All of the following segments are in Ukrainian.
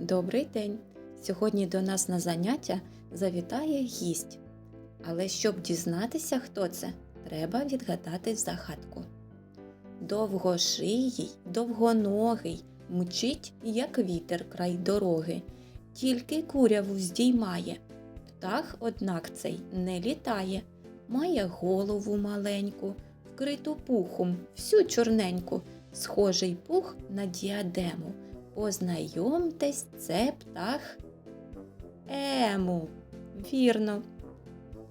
Добрий день! Сьогодні до нас на заняття завітає гість. Але щоб дізнатися, хто це, треба відгадати загадку. Довгошиїй, довгоногий, мчить, як вітер край дороги, тільки куряву здіймає. Птах, однак, цей не літає, має голову маленьку, вкриту пухом, всю чорненьку, схожий пух на діадему. Познайомтесь, це птах ему. Вірно.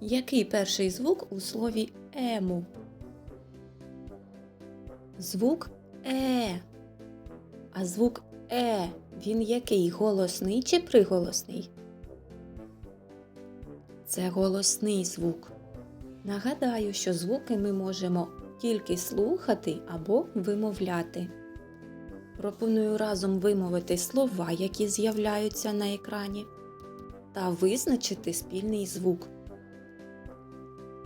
Який перший звук у слові ему? Звук е. А звук е він який голосний чи приголосний? Це голосний звук. Нагадаю, що звуки ми можемо тільки слухати або вимовляти. Пропоную разом вимовити слова, які з'являються на екрані, та визначити спільний звук.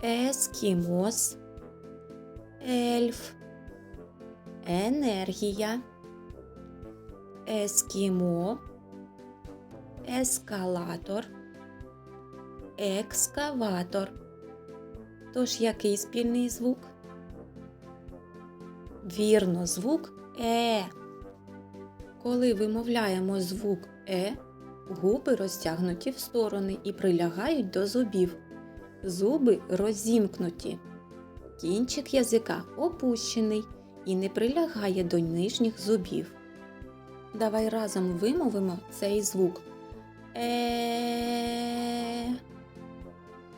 Ескімос, ельф, енергія, ескімо, ескалатор, екскаватор. Тож який спільний звук? Вірно, звук е. Коли вимовляємо звук е, губи розтягнуті в сторони і прилягають до зубів. Зуби розімкнуті. Кінчик язика опущений і не прилягає до нижніх зубів. Давай разом вимовимо цей звук. Е.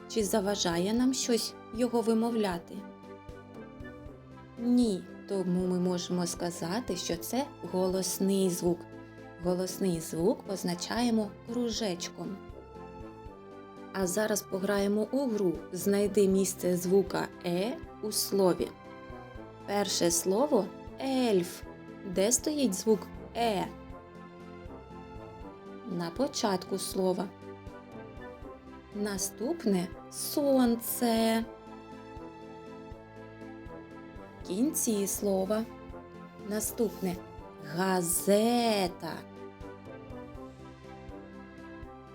Чи заважає нам щось його вимовляти? Ні, тому ми можемо сказати, що це голосний звук. Голосний звук позначаємо кружечком. А зараз пограємо у гру Знайди місце звука Е у слові. Перше слово ельф. Де стоїть звук Е? На початку слова. Наступне сонце. Кінці слова. Наступне газета.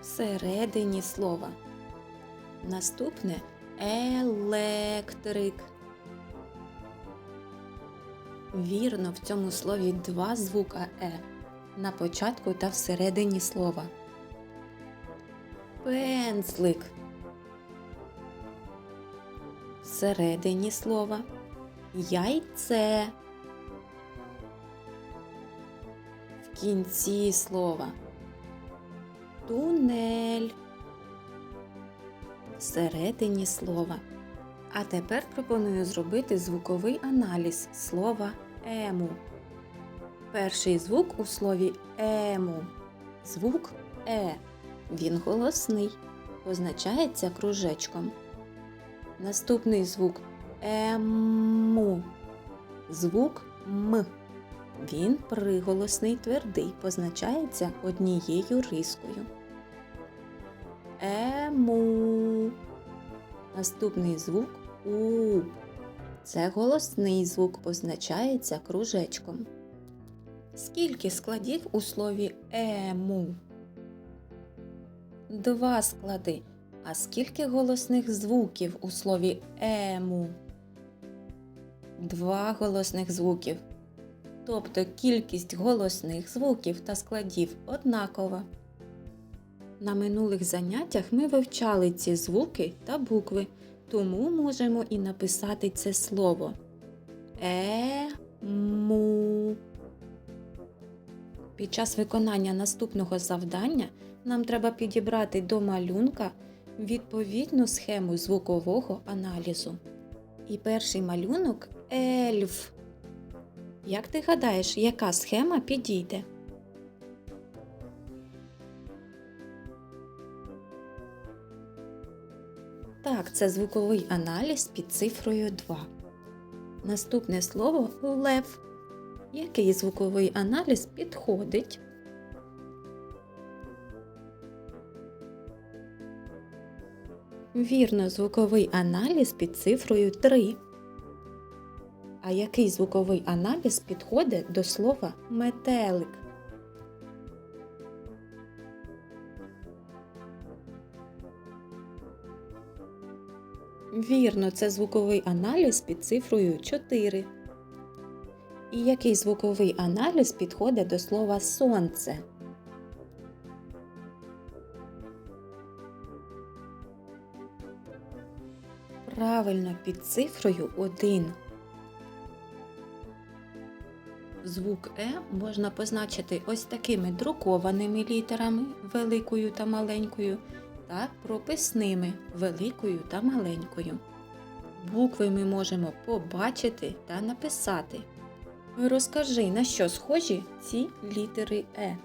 Всередині слова. Наступне електрик. Вірно, в цьому слові два звука е на початку та всередині слова. Пензлик. Всередині слова. Яйце. В кінці слова. Тунель. Всередині слова. А тепер пропоную зробити звуковий аналіз слова ему. Перший звук у слові ему. Звук е. Він голосний. Позначається кружечком. Наступний звук ему. Звук м. Він приголосний твердий, позначається однією рискою. Ему. Наступний звук у. Це голосний звук позначається кружечком. Скільки складів у слові ему? Два склади. А скільки голосних звуків у слові ему? Два голосних звуків. Тобто кількість голосних звуків та складів однакова. На минулих заняттях ми вивчали ці звуки та букви, тому можемо і написати це слово Е-му. Під час виконання наступного завдання нам треба підібрати до малюнка відповідну схему звукового аналізу. І перший малюнок ельф. Як ти гадаєш, яка схема підійде? Так, це звуковий аналіз під цифрою 2. Наступне слово лев. Який звуковий аналіз підходить? Вірно, звуковий аналіз під цифрою 3. А який звуковий аналіз підходить до слова метелик? Вірно, це звуковий аналіз під цифрою 4. І який звуковий аналіз підходить до слова сонце? Правильно, під цифрою 1. Звук Е можна позначити ось такими друкованими літерами великою та маленькою та прописними великою та маленькою. Букви ми можемо побачити та написати. Розкажи, на що схожі ці літери Е.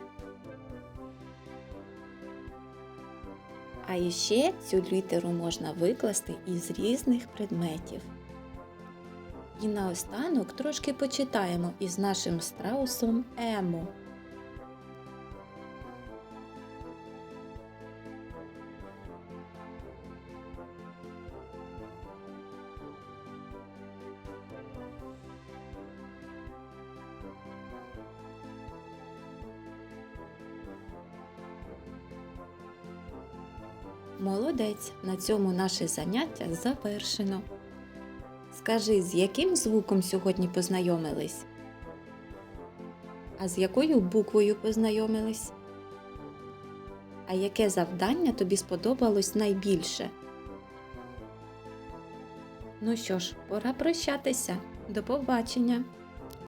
А іще цю літеру можна викласти із різних предметів. І наостанок трошки почитаємо із нашим страусом Емо. Молодець, на цьому наше заняття завершено. Скажи, з яким звуком сьогодні познайомились? А з якою буквою познайомились? А яке завдання тобі сподобалось найбільше? Ну що ж, пора прощатися. До побачення!